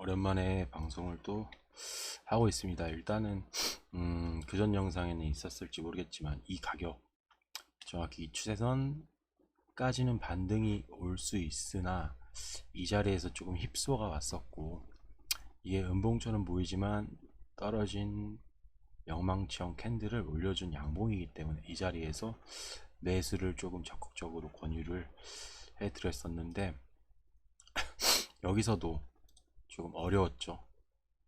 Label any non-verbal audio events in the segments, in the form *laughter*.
오랜만에 방송을 또 하고 있습니다. 일단은 음, 그전 영상에는 있었을지 모르겠지만 이 가격 정확히 이 추세선까지는 반등이 올 수 있으나 이 자리에서 조금 힙소가 왔었고 이게 음봉처럼 보이지만 떨어진 영망치형 캔들을 올려준 양봉이기 때문에 이 자리에서 매수를 조금 적극적으로 권유를 해드렸었는데 여기서도 조금 어려웠죠.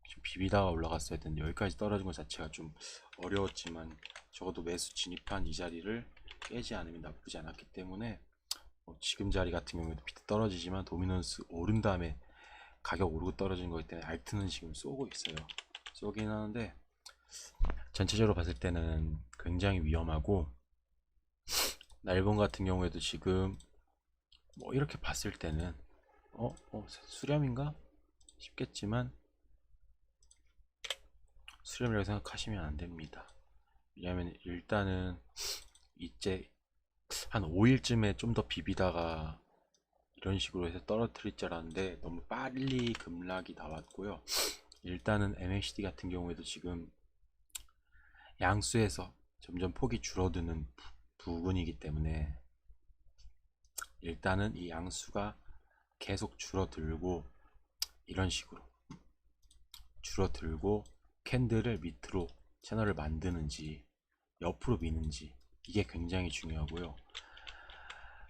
지금 비비다가 올라갔어야 되는데 여기까지 떨어진 것 자체가 좀 어려웠지만 적어도 매수 진입한 이 자리를 깨지 않으면 나쁘지 않았기 때문에 뭐 지금 자리 같은 경우에도 비트 떨어지지만 도미넌스 오른 다음에 가격 오르고 떨어지는 거기 때문에 알트는 지금 쏘고 있어요. 쏘긴 하는데 전체적으로 봤을 때는 굉장히 위험하고 날본 같은 경우에도 지금 뭐 이렇게 봤을 때는 어? 어 수렴인가? 싶겠지만 수렴이라고 생각하시면 안 됩니다. 왜냐하면 일단은 이제 한 5일쯤에 좀 더 비비다가 이런 식으로 해서 떨어뜨릴 줄 알았는데 너무 빨리 급락이 나왔고요. 일단은 MACD 같은 경우에도 지금 양수에서 점점 폭이 줄어드는 부- 부분이기 때문에 일단은 이 양수가 계속 줄어들고 이런 식으로 줄어들고 캔들을 밑으로 채널을 만드는지 옆으로 미는지 이게 굉장히 중요하고요.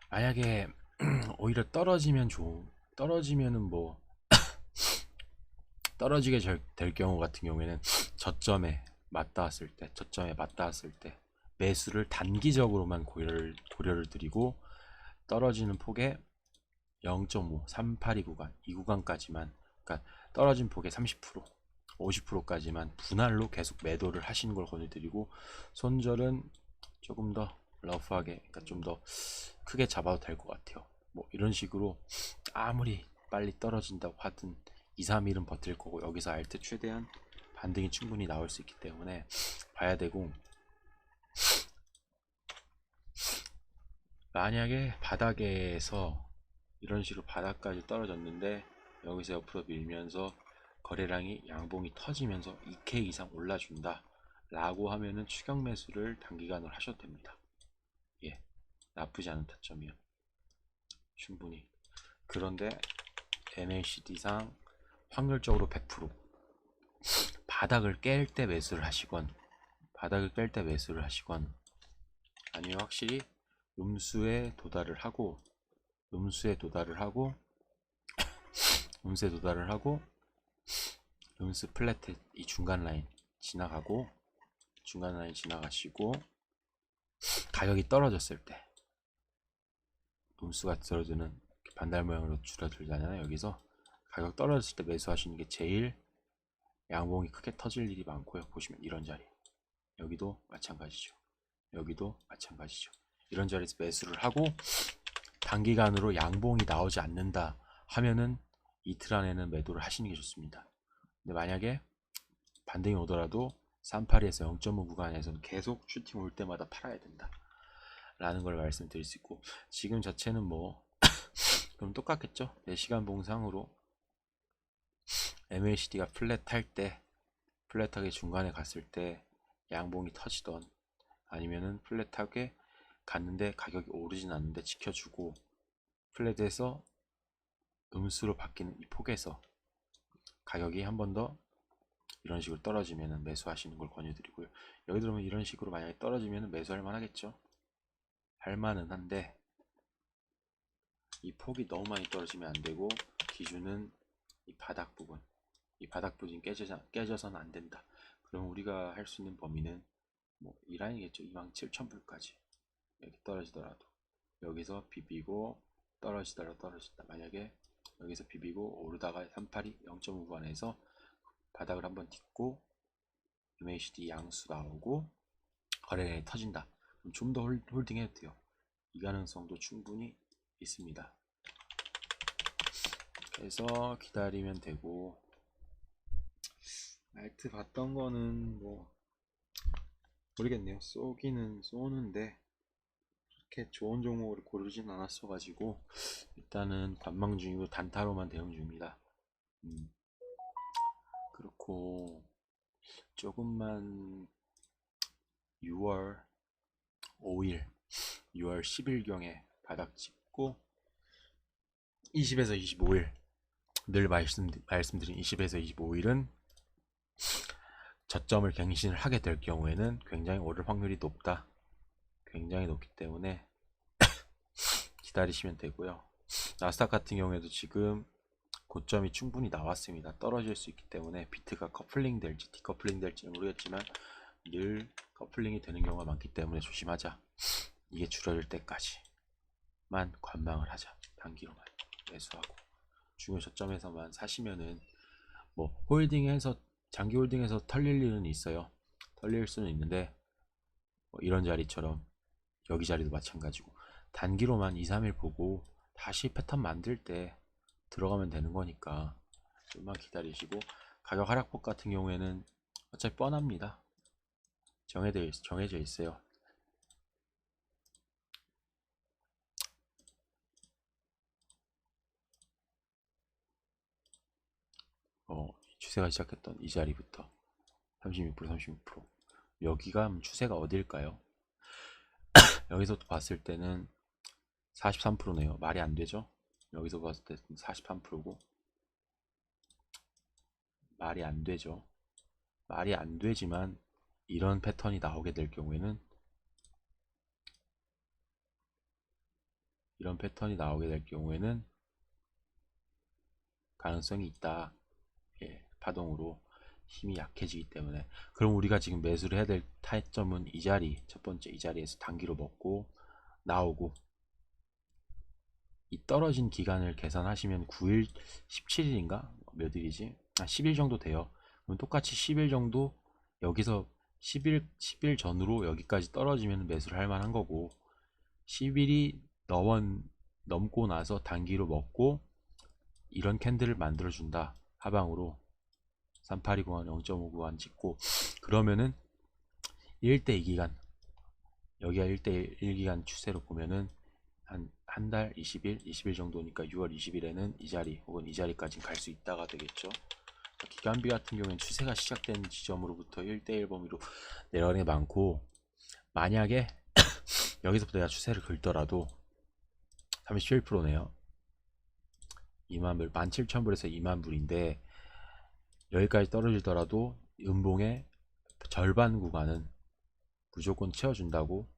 만약에 *clears throat* 오히려 떨어지면 좋 떨어지면은 뭐 *clears throat* 떨어지게 절- 될 경우 같은 경우에는 저점에 맞닿았을 때 저점에 맞닿았을 때 매수를 단기적으로만 고려를 고려를 드리고 떨어지는 폭의 0.5, 382 구간, 이 구간까지만, 그러니까 떨어진 폭의 30%, 50%까지만 분할로 계속 매도를 하시는 걸 권유드리고, 손절은 조금 더 러프하게, 그러니까 좀 더 크게 잡아도 될 것 같아요. 뭐 이런 식으로 아무리 빨리 떨어진다고 하든 2, 3일은 버틸 거고, 여기서 알트 최대한 반등이 충분히 나올 수 있기 때문에 봐야 되고, 만약에 바닥에서 이런 식으로 바닥까지 떨어졌는데 여기서 옆으로 밀면서 거래량이 양봉이 터지면서 2K 이상 올라준다. 라고 하면은 추격 매수를 단기간으로 하셔도 됩니다. 예 나쁘지 않은 타점이요. 충분히. 그런데 MACD상 확률적으로 100% 바닥을 깰 때 매수를 하시건 바닥을 깰 때 매수를 하시건 아니면 확실히 음수에 도달을 하고 음수에 도달을 하고 음수에 도달을 하고 음수 플랫 이 중간 라인 지나가고 중간 라인 지나가시고 가격이 떨어졌을 때 음수가 떨어지는 반달 모양으로 줄어들잖아요. 여기서 가격 떨어졌을 때 매수하시는 게 제일 양봉이 크게 터질 일이 많고요. 보시면 이런 자리. 여기도 마찬가지죠. 여기도 마찬가지죠. 이런 자리에서 매수를 하고 단기간으로 양봉이 나오지 않는다 하면은 이틀 안에는 매도를 하시는 게 좋습니다. 근데 만약에 반등이 오더라도 38에서 0.5 구간에서는 계속 슈팅 올 때마다 팔아야 된다. 라는 걸 말씀드릴 수 있고 지금 자체는 뭐 *clears throat* 그럼 똑같겠죠? 4시간 봉상으로 MACD가 플랫할 때 플랫하게 중간에 갔을 때 양봉이 터지던 아니면은 플랫하게 갔는데 가격이 오르진 않는데 지켜주고 플랫에서 음수로 바뀌는 이 폭에서 가격이 한 번 더 이런 식으로 떨어지면 매수하시는 걸 권유드리고요. 여기 들어오면 이런 식으로 만약에 떨어지면 매수할 만하겠죠. 할 만은 한데 이 폭이 너무 많이 떨어지면 안 되고 기준은 이 바닥 부분 이 바닥 부분이 깨져, 깨져서는 안 된다. 그럼 우리가 할 수 있는 범위는 뭐 이 라인이겠죠. 27,000불까지 여기 떨어지더라도 여기서 비비고 떨어지더라도 떨어진다. 만약에 여기서 비비고 오르다가 382 0.5 구간에서 바닥을 한번 딛고 MACD 양수 나오고 거래량이 터진다. 그럼 좀 더 홀딩 해도 돼요. 이 가능성도 충분히 있습니다. 그래서 기다리면 되고 알트 봤던 거는 뭐 모르겠네요. 쏘기는 쏘는데 그렇게 좋은 종목을 고르진 않았어 가지고 일단은 관망 중이고 단타로만 대응 중입니다. 음, 그렇고 조금만 6월 5일 6월 10일경에 바닥 찍고 20에서 25일 늘 말씀, 말씀드린 20에서 25일은 저점을 갱신을 하게 될 경우에는 굉장히 오를 확률이 높다. 굉장히 높기 때문에 *coughs* 기다리시면 되고요. 나스닥 같은 경우에도 지금 고점이 충분히 나왔습니다. 떨어질 수 있기 때문에 비트가 커플링 될지 디커플링 될지는 모르겠지만 늘 커플링이 되는 경우가 많기 때문에 조심하자. 이게 줄어들 때까지만 관망을 하자. 단기로만 매수하고 중요 저점에서만 사시면은 뭐 홀딩해서 장기 홀딩해서 털릴 일은 있어요. 털릴 수는 있는데 뭐 이런 자리처럼 여기 자리도 마찬가지고 단기로만 2, 3일 보고 다시 패턴 만들 때 들어가면 되는 거니까 좀만 기다리시고 가격 하락폭 같은 경우에는 어차피 뻔합니다. 정해져, 있, 정해져 있어요. 어, 추세가 시작했던 이 자리부터 36% 36% 여기가 추세가 어딜까요? 여기서 봤을 때는 43%네요. 말이 안 되죠? 여기서 봤을 때 43%고 말이 안 되죠. 말이 안 되지만 이런 패턴이 나오게 될 경우에는 이런 패턴이 나오게 될 경우에는 가능성이 있다. 예, 파동으로 힘이 약해지기 때문에. 그럼 우리가 지금 매수를 해야 될 타점은 이 자리 첫 번째 이 자리에서 단기로 먹고 나오고 이 떨어진 기간을 계산하시면 9일 17일인가? 몇 일이지? 아 10일 정도 돼요. 그럼 똑같이 10일 정도 여기서 10일 10일 전으로 여기까지 떨어지면 매수를 할 만한 거고 10일이 넘은 넘고 나서 단기로 먹고 이런 캔들을 만들어 준다. 하방으로 3820한 0.5구간 찍고 그러면은 1대 2 기간 여기가 1대 1 기간 추세로 보면은 한 한 달 20일 20일 정도니까 6월 20일에는 이 자리 혹은 이 자리까지 갈 수 있다가 되겠죠. 기간비 같은 경우에는 추세가 시작된 지점으로부터 1대1 범위로 내려가는 게 많고 만약에 *coughs* 여기서부터 내가 추세를 긁더라도 37%네요. 2만 불 17,000불에서 2만 불인데 여기까지 떨어지더라도 음봉의 절반 구간은 무조건 채워준다고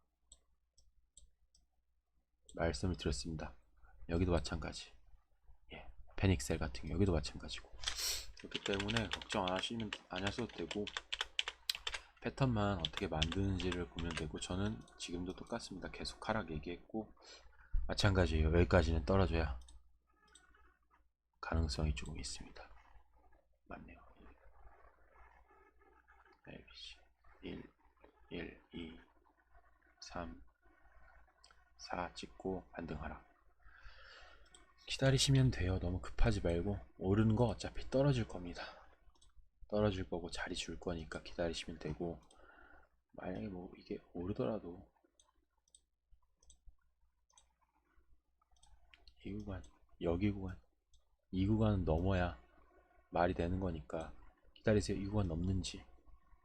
말씀을 드렸습니다. 여기도 마찬가지. 예, 페닉셀 같은 경우 여기도 마찬가지고. 그렇기 때문에 걱정 안 하시면 안 하셔도 되고 패턴만 어떻게 만드는지를 보면 되고 저는 지금도 똑같습니다. 계속 하락 얘기했고 마찬가지예요. 여기까지는 떨어져야 가능성이 조금 있습니다. 맞네요. ABC 1, 1, 2, 3, 4 찍고 반등하라. 기다리시면 돼요. 너무 급하지 말고 오르는 거 어차피 떨어질 겁니다. 떨어질 거고 자리 줄 거니까 기다리시면 되고 만약에 뭐 이게 오르더라도 이 구간 여기 구간 이 구간은 넘어야 말이 되는 거니까 기다리세요. 이 구간 넘는지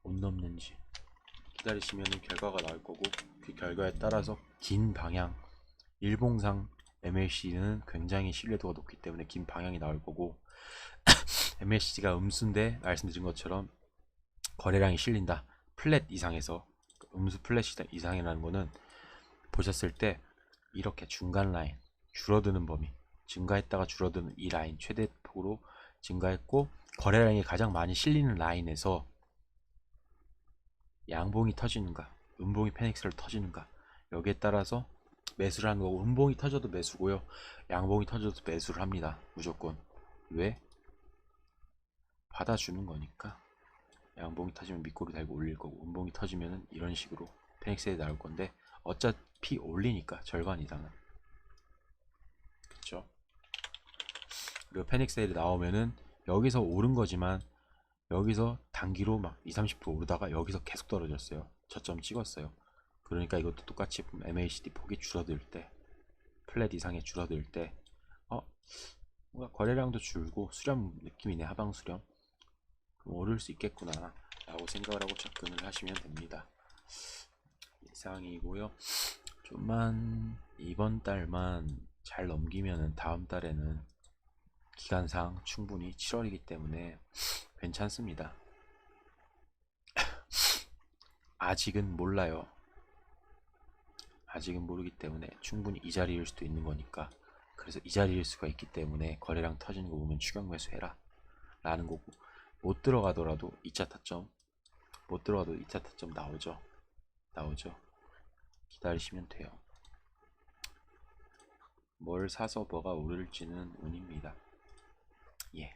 못 넘는지. 기다리시면 결과가 나올 거고 그 결과에 따라서 긴 방향 일봉상 MAC는 굉장히 신뢰도가 높기 때문에 긴 방향이 나올 거고 *coughs* MAC가 음수인데 말씀드린 것처럼 거래량이 실린다. 플랫 이상에서 음수 플랫 이상이라는 거는 보셨을 때 이렇게 중간 라인 줄어드는 범위 증가했다가 줄어드는 이 라인 최대폭으로 증가했고 거래량이 가장 많이 실리는 라인에서 양봉이 터지는가? 음봉이 페닉스를 터지는가? 여기에 따라서 매수를 하는 거고 음봉이 터져도 매수고요. 양봉이 터져도 매수를 합니다. 무조건. 왜? 받아주는 거니까. 양봉이 터지면 밑꼬리 달고 올릴 거고 음봉이 터지면 이런 식으로 페닉스에 나올 건데 어차피 올리니까 절반 이상은. 그쵸? 그리고 페닉스에 나오면은 여기서 오른 거지만 여기서 단기로 막 2, 30% 오르다가 여기서 계속 떨어졌어요. 저점 찍었어요. 그러니까 이것도 똑같이 MACD 폭이 줄어들 때 플랫 이상에 줄어들 때 어? 뭔가 거래량도 줄고 수렴 느낌이네 하방 수렴 그럼 오를 수 있겠구나 라고 생각을 하고 접근을 하시면 됩니다 예상이고요 좀만 이번 달만 잘 넘기면은 다음 달에는 기간상 충분히 7월이기 때문에 괜찮습니다. *laughs* 아직은 몰라요. 아직은 모르기 때문에 충분히 이 자리일 수도 있는 거니까. 그래서 이 자리일 수가 있기 때문에 거래량 터지는 거 보면 추격 매수해라. 라는 거고. 못 들어가더라도 2차 타점 못 들어가도 2차 타점 나오죠. 나오죠. 기다리시면 돼요. 뭘 사서 뭐가 오를지는 운입니다. 예